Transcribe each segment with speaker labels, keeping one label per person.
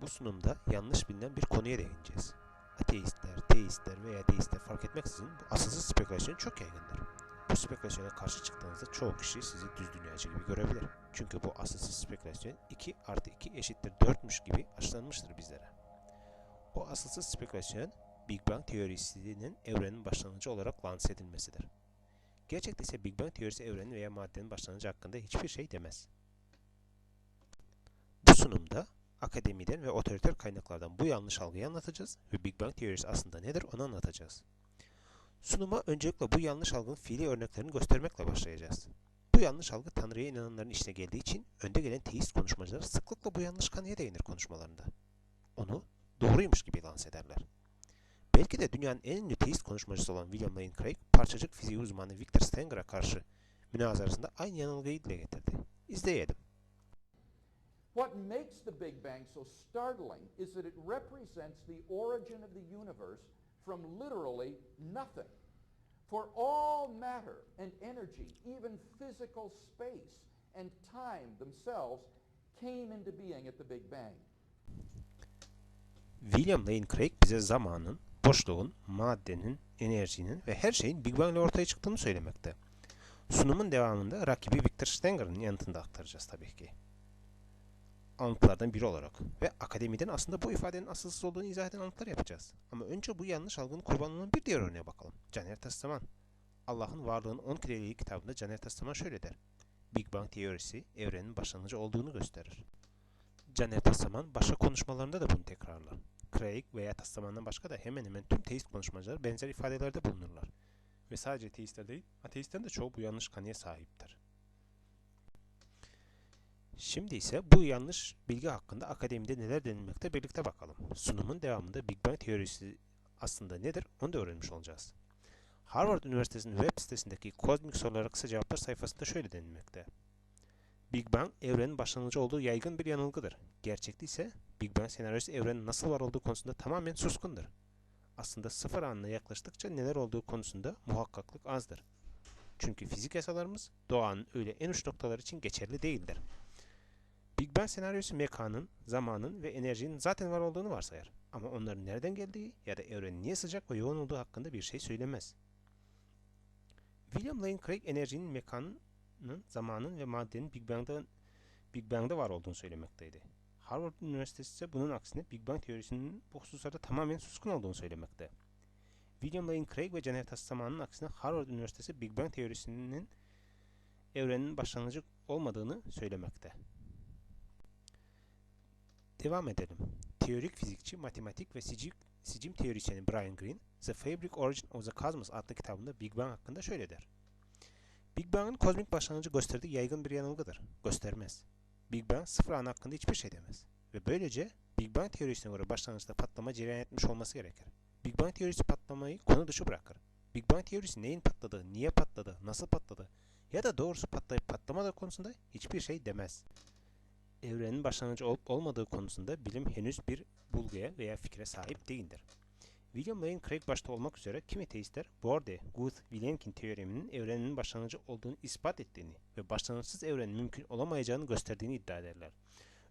Speaker 1: Bu sunumda yanlış bilinen bir konuya değineceğiz. Ateistler, teistler veya deistler fark etmeksizin bu asılsız spekülasyon çok yaygındır. Bu spekülasyona karşı çıktığınızda çoğu kişi sizi düz dünyacı gibi görebilir. Çünkü bu asılsız spekülasyon 2 artı 2 eşittir 4'müş gibi açıklanmıştır bizlere. O asılsız spekülasyon Big Bang teorisinin evrenin başlangıcı olarak lanse edilmesidir. Gerçekte ise Big Bang teorisi evrenin veya maddenin başlangıcı hakkında hiçbir şey demez. Bu sunumda akademiden ve otoriter kaynaklardan bu yanlış algıyı anlatacağız ve Big Bang teorisi aslında nedir onu anlatacağız. Sunuma öncelikle bu yanlış algının fiili örneklerini göstermekle başlayacağız. Bu yanlış algı Tanrı'ya inananların işine geldiği için önde gelen teist konuşmacılar sıklıkla bu yanlış kanıya değinir konuşmalarında. Onu doğruymuş gibi lanse ederler. Belki de dünyanın en ünlü teist konuşmacısı olan William Lane Craig, parçacık fiziği uzmanı Victor Stenger'a karşı münazarasında aynı yanılgıyı dile getirdi. İzleyelim.
Speaker 2: What makes the Big Bang so startling is that it represents the origin of the universe from literally nothing. For all matter and energy, even physical space and time themselves, came into being at the Big Bang.
Speaker 1: William Lane Craig bize zamanın, boşluğun, maddenin, enerjinin ve her şeyin Big Bang ile ortaya çıktığını söylemekte. Sunumun devamında rakibi Victor Stenger'ın yanıtını da aktaracağız tabii ki. Anlatılardan biri olarak ve akademiden aslında bu ifadenin asılsız olduğunu izah eden anlatılar yapacağız. Ama önce bu yanlış algının kurbanının bir diğer örneğe bakalım. Caner Taslaman. Allah'ın varlığının 10 kireliği kitabında Caner Taslaman şöyle der. Big Bang teorisi evrenin başlangıcı olduğunu gösterir. Caner Taslaman başka konuşmalarında da bunu tekrarlar. Craig veya Taslaman'dan başka da hemen hemen tüm teist konuşmacılar benzer ifadelerde bulunurlar. Ve sadece teistler değil, ateistlerin de çoğu bu yanlış kanıya sahiptir. Şimdi ise bu yanlış bilgi hakkında akademide neler denilmekte birlikte bakalım. Sunumun devamında Big Bang teorisi aslında nedir onu da öğrenmiş olacağız. Harvard Üniversitesi'nin web sitesindeki kozmik sorulara kısa cevaplar sayfasında şöyle denilmekte. Big Bang evrenin başlangıcı olduğu yaygın bir yanılgıdır. Gerçekte ise Big Bang senaryosu evrenin nasıl var olduğu konusunda tamamen suskundur. Aslında sıfır anına yaklaştıkça neler olduğu konusunda muhakkaklık azdır. Çünkü fizik yasalarımız doğanın öyle en uç noktalar için geçerli değildir. Big Bang senaryosu mekanın, zamanın ve enerjinin zaten var olduğunu varsayar. Ama onların nereden geldiği ya da evrenin niye sıcak ve yoğun olduğu hakkında bir şey söylemez. William Lane Craig enerjinin, mekanın, zamanın ve maddenin Big Bang'da Big Bang'da var olduğunu söylemekteydi. Harvard Üniversitesi ise bunun aksine Big Bang teorisinin bu hususlarda tamamen suskun olduğunu söylemekte. William Lane Craig ve Janet Tassaman'ın aksine Harvard Üniversitesi Big Bang teorisinin evrenin başlangıcı olmadığını söylemekte. Devam edelim. Teorik fizikçi, matematik ve sicim, sicim teorisyeni Brian Greene, The Fabric Origin of the Cosmos adlı kitabında Big Bang hakkında şöyle der. Big Bang'ın kozmik başlangıcı gösterdiği yaygın bir yanılgıdır. Göstermez. Big Bang sıfır an hakkında hiçbir şey demez. Ve böylece Big Bang teorisine göre başlangıçta patlama cereyan etmiş olması gerekir. Big Bang teorisi patlamayı konu dışı bırakır. Big Bang teorisi neyin patladığı, niye patladı, nasıl patladı ya da doğrusu patlayıp patlamadığı konusunda hiçbir şey demez. Evrenin başlangıcı olup olmadığı konusunda bilim henüz bir bulguya veya fikre sahip değildir. William Lane Craig başta olmak üzere kimi teistler Borde, Guth, Vilenkin teoreminin evrenin başlangıcı olduğunu ispat ettiğini ve başlangıçsız evrenin mümkün olamayacağını gösterdiğini iddia ederler.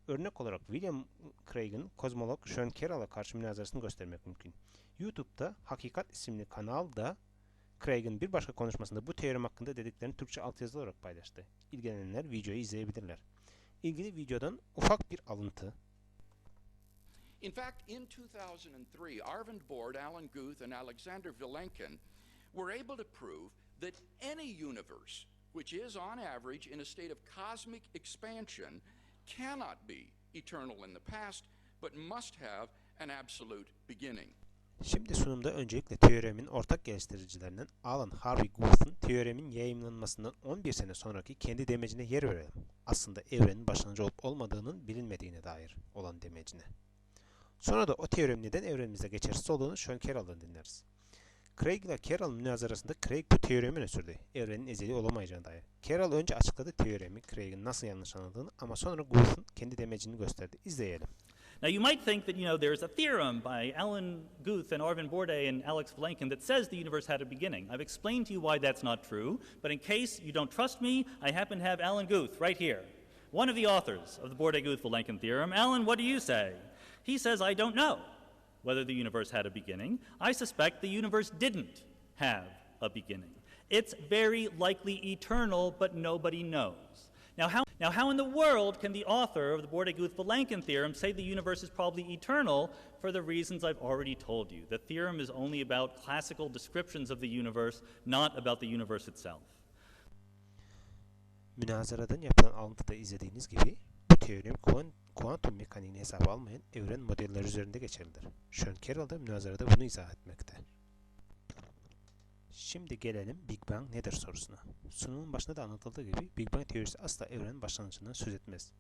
Speaker 1: Örnek olarak William Craig'in kozmolog Sean Carroll'a karşı münazarasını göstermek mümkün. YouTube'da Hakikat isimli kanalda Craig'in bir başka konuşmasında bu teorem hakkında dediklerini Türkçe altyazılı olarak paylaştı. İlgilenenler videoyu izleyebilirler. İlgili videodan ufak bir alıntı.
Speaker 2: In fact, in 2003, Arvind Borde, Alan Guth, and Alexander Vilenkin were able to prove that any universe, which is on average in a state of cosmic expansion, cannot be eternal in the past, but must have an absolute beginning.
Speaker 1: Şimdi sunumda öncelikle teoremin ortak geliştiricilerinden Alan Harvey Guth'un teoremin yayımlanmasından 11 sene sonraki kendi demecine yer verelim. Aslında evrenin başlangıcı olup olmadığının bilinmediğine dair olan demecine. Sonra da o teorem neden evrenimizde geçersiz olduğunu Sean Carroll'dan dinleriz. Craig ile Carroll münazarasında Craig bu teoremi sürdü. Evrenin ezeli olamayacağına dair. Carroll önce açıkladı teoremi, Craig'in nasıl yanlış anladığını ama sonra Guth'un kendi demecini gösterdi. İzleyelim.
Speaker 3: Now, you might think that, you know, there's a theorem by Alan Guth and Arvin Borde and Alex Vilenkin that says the universe had a beginning. I've explained to you why that's not true, but in case you don't trust me, I happen to have Alan Guth right here, one of the authors of the Borde-Guth-Vilenkin theorem. Alan, what do you say? He says, I don't know whether the universe had a beginning. I suspect the universe didn't have a beginning. It's very likely eternal, but nobody knows. Now how, now, how in the world can the author of the Borda-Guth-Vilenkin theorem say the universe is probably eternal for the reasons I've already told you? The theorem is only about classical descriptions of the universe, not about the universe itself.
Speaker 1: Münazaradan yapılan alıntıda izlediğiniz gibi bu teorem kuantum mekaniğini hesaba almayan evren modelleri üzerinde geçerlidir. Schön-Carroll da münazarada bunu izah etmekte. Şimdi gelelim Big Bang nedir sorusuna. Sunumun başında da anlatıldığı gibi Big Bang teorisi asla evrenin başlangıcından söz etmez.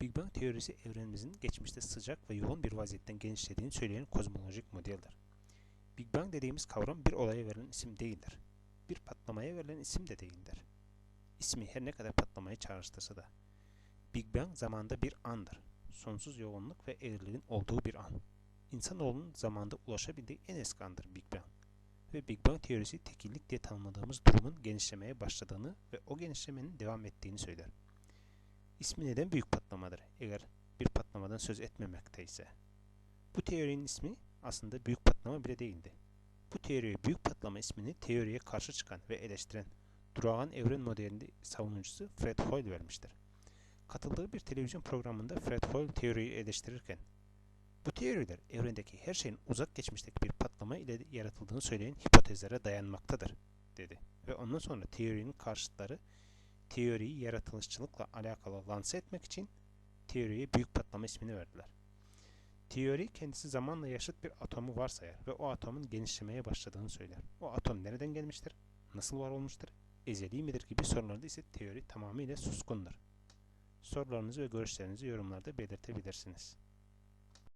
Speaker 1: Big Bang teorisi evrenimizin geçmişte sıcak ve yoğun bir vaziyetten genişlediğini söyleyen kozmolojik modeldir. Big Bang dediğimiz kavram bir olaya verilen isim değildir. Bir patlamaya verilen isim de değildir. İsmi her ne kadar patlamayı çağrıştırsa da. Big Bang zamanda bir andır. Sonsuz yoğunluk ve eğriliğin olduğu bir an. İnsanoğlunun zamanda ulaşabildiği en eski andır Big Bang. Ve Big Bang teorisi tekillik diye tanımladığımız durumun genişlemeye başladığını ve o genişlemenin devam ettiğini söyler. İsmi neden büyük patlamadır eğer bir patlamadan söz etmemekteyse? Bu teorinin ismi aslında büyük patlama bile değildi. Bu teoriye büyük patlama ismini teoriye karşı çıkan ve eleştiren durağan evren modelinin savunucusu Fred Hoyle vermiştir. Katıldığı bir televizyon programında Fred Hoyle teoriyi eleştirirken bu teoriler evrendeki her şeyin uzak geçmişteki bir patlama ile yaratıldığını söyleyen hipotezlere dayanmaktadır dedi. Ve ondan sonra teorinin karşıtları teoriyi yaratılışçılıkla alakalı lanse etmek için teoriye büyük patlama ismini verdiler. Teori kendisi zamanla yaşıt bir atomu varsayar ve o atomun genişlemeye başladığını söyler. O atom nereden gelmiştir? Nasıl var olmuştur? Ezeli midir gibi sorularda ise teori tamamıyla suskundur. Sorularınızı ve görüşlerinizi yorumlarda belirtebilirsiniz.